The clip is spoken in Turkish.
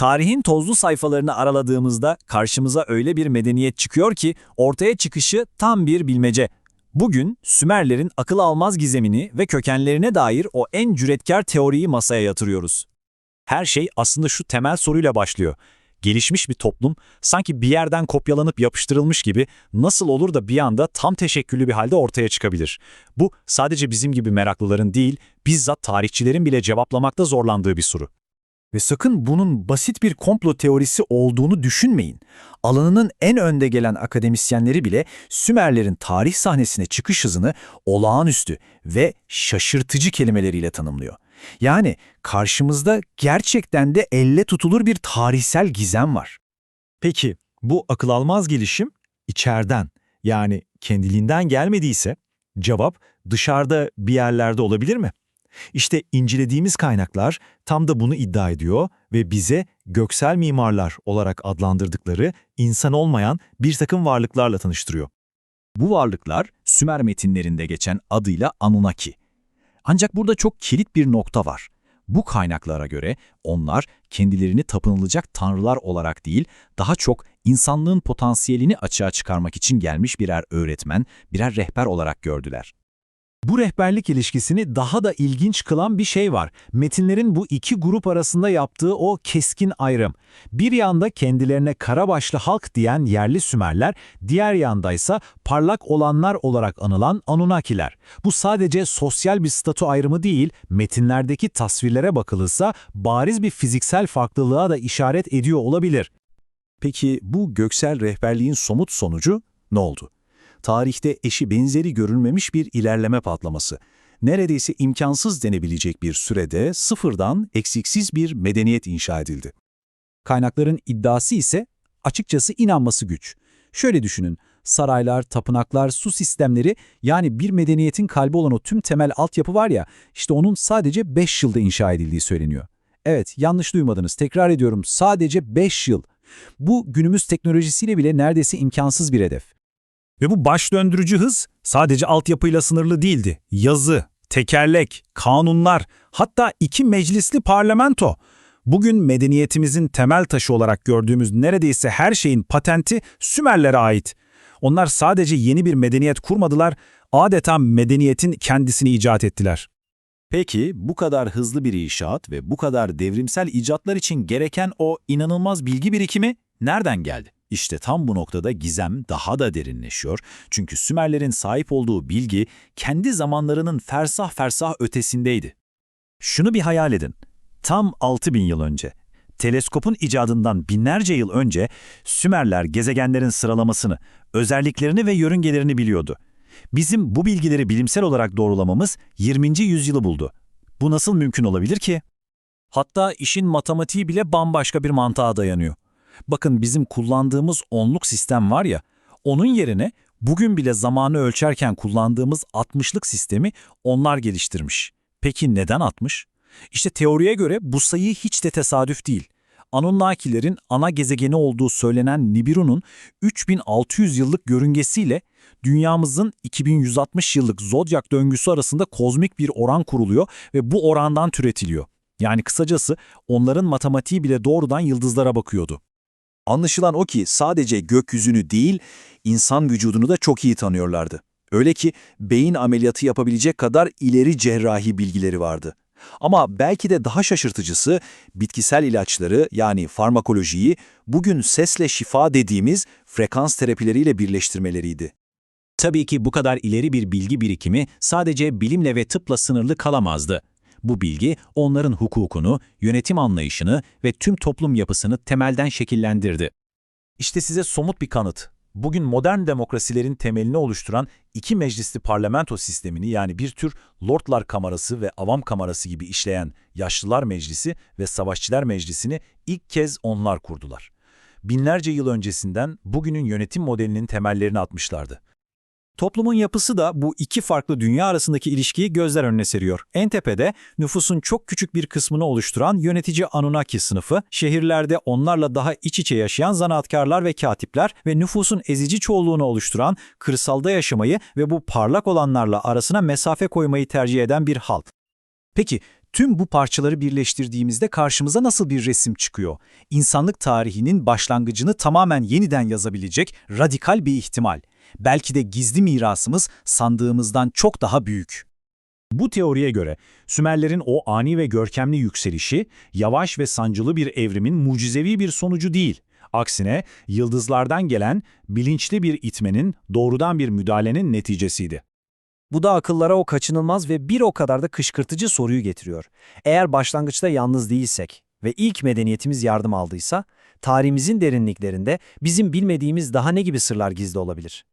Tarihin tozlu sayfalarını araladığımızda karşımıza öyle bir medeniyet çıkıyor ki ortaya çıkışı tam bir bilmece. Bugün Sümerlerin akıl almaz gizemini ve kökenlerine dair o en cüretkar teoriyi masaya yatırıyoruz. Her şey aslında şu temel soruyla başlıyor. Gelişmiş bir toplum sanki bir yerden kopyalanıp yapıştırılmış gibi nasıl olur da bir anda tam teşekküllü bir halde ortaya çıkabilir? Bu sadece bizim gibi meraklıların değil, bizzat tarihçilerin bile cevaplamakta zorlandığı bir soru. Ve sakın bunun basit bir komplo teorisi olduğunu düşünmeyin. Alanının en önde gelen akademisyenleri bile Sümerlerin tarih sahnesine çıkış hızını olağanüstü ve şaşırtıcı kelimeleriyle tanımlıyor. Yani karşımızda gerçekten de elle tutulur bir tarihsel gizem var. Peki bu akıl almaz gelişim içeriden yani kendiliğinden gelmediyse cevap dışarıda bir yerlerde olabilir mi? İşte incelediğimiz kaynaklar tam da bunu iddia ediyor ve bize göksel mimarlar olarak adlandırdıkları insan olmayan bir takım varlıklarla tanıştırıyor. Bu varlıklar Sümer metinlerinde geçen adıyla Anunnaki. Ancak burada çok kilit bir nokta var. Bu kaynaklara göre onlar kendilerini tapınılacak tanrılar olarak değil, daha çok insanlığın potansiyelini açığa çıkarmak için gelmiş birer öğretmen, birer rehber olarak gördüler. Bu rehberlik ilişkisini daha da ilginç kılan bir şey var. Metinlerin bu iki grup arasında yaptığı o keskin ayrım. Bir yanda kendilerine karabaşlı halk diyen yerli Sümerler, diğer yandaysa parlak olanlar olarak anılan Anunnakiler. Bu sadece sosyal bir statü ayrımı değil, metinlerdeki tasvirlere bakılırsa bariz bir fiziksel farklılığa da işaret ediyor olabilir. Peki bu göksel rehberliğin somut sonucu ne oldu? Tarihte eşi benzeri görülmemiş bir ilerleme patlaması. Neredeyse imkansız denebilecek bir sürede sıfırdan eksiksiz bir medeniyet inşa edildi. Kaynakların iddiası ise açıkçası inanması güç. Şöyle düşünün, saraylar, tapınaklar, su sistemleri yani bir medeniyetin kalbi olan o tüm temel altyapı var ya, işte onun sadece 5 yılda inşa edildiği söyleniyor. Evet, yanlış duymadınız. Tekrar ediyorum, sadece 5 yıl. Bu günümüz teknolojisiyle bile neredeyse imkansız bir hedef. Ve bu baş döndürücü hız sadece altyapıyla sınırlı değildi. Yazı, tekerlek, kanunlar, hatta iki meclisli parlamento. Bugün medeniyetimizin temel taşı olarak gördüğümüz neredeyse her şeyin patenti Sümerlere ait. Onlar sadece yeni bir medeniyet kurmadılar, adeta medeniyetin kendisini icat ettiler. Peki bu kadar hızlı bir inşaat ve bu kadar devrimsel icatlar için gereken o inanılmaz bilgi birikimi nereden geldi? İşte tam bu noktada gizem daha da derinleşiyor. Çünkü Sümerlerin sahip olduğu bilgi kendi zamanlarının fersah fersah ötesindeydi. Şunu bir hayal edin. Tam 6000 yıl önce, teleskopun icadından binlerce yıl önce Sümerler gezegenlerin sıralamasını, özelliklerini ve yörüngelerini biliyordu. Bizim bu bilgileri bilimsel olarak doğrulamamız 20. yüzyılı buldu. Bu nasıl mümkün olabilir ki? Hatta işin matematiği bile bambaşka bir mantığa dayanıyor. Bakın bizim kullandığımız onluk sistem var ya, onun yerine bugün bile zamanı ölçerken kullandığımız 60'lık sistemi onlar geliştirmiş. Peki neden 60? İşte teoriye göre bu sayı hiç de tesadüf değil. Anunnakilerin ana gezegeni olduğu söylenen Nibiru'nun 3600 yıllık görüngesiyle dünyamızın 2160 yıllık zodyak döngüsü arasında kozmik bir oran kuruluyor ve bu orandan türetiliyor. Yani kısacası onların matematiği bile doğrudan yıldızlara bakıyordu. Anlaşılan o ki sadece gökyüzünü değil, insan vücudunu da çok iyi tanıyorlardı. Öyle ki beyin ameliyatı yapabilecek kadar ileri cerrahi bilgileri vardı. Ama belki de daha şaşırtıcısı bitkisel ilaçları yani farmakolojiyi bugün sesle şifa dediğimiz frekans terapileriyle birleştirmeleriydi. Tabii ki bu kadar ileri bir bilgi birikimi sadece bilimle ve tıpla sınırlı kalamazdı. Bu bilgi onların hukukunu, yönetim anlayışını ve tüm toplum yapısını temelden şekillendirdi. İşte size somut bir kanıt. Bugün modern demokrasilerin temelini oluşturan iki meclisli parlamento sistemini yani bir tür Lordlar Kamerası ve Avam Kamerası gibi işleyen Yaşlılar Meclisi ve Savaşçılar Meclisi'ni ilk kez onlar kurdular. Binlerce yıl öncesinden bugünün yönetim modelinin temellerini atmışlardı. Toplumun yapısı da bu iki farklı dünya arasındaki ilişkiyi gözler önüne seriyor. En tepede nüfusun çok küçük bir kısmını oluşturan yönetici Anunnaki sınıfı, şehirlerde onlarla daha iç içe yaşayan zanaatkarlar ve katipler ve nüfusun ezici çoğunluğunu oluşturan kırsalda yaşamayı ve bu parlak olanlarla arasına mesafe koymayı tercih eden bir halk. Peki Tüm bu parçaları birleştirdiğimizde karşımıza nasıl bir resim çıkıyor? İnsanlık tarihinin başlangıcını tamamen yeniden yazabilecek radikal bir ihtimal. Belki de gizli mirasımız sandığımızdan çok daha büyük. Bu teoriye göre Sümerlerin o ani ve görkemli yükselişi, yavaş ve sancılı bir evrimin mucizevi bir sonucu değil. Aksine yıldızlardan gelen bilinçli bir itmenin, doğrudan bir müdahalenin neticesiydi. Bu da akıllara o kaçınılmaz ve bir o kadar da kışkırtıcı soruyu getiriyor. Eğer başlangıçta yalnız değilsek ve ilk medeniyetimiz yardım aldıysa, tarihimizin derinliklerinde bizim bilmediğimiz daha ne gibi sırlar gizli olabilir?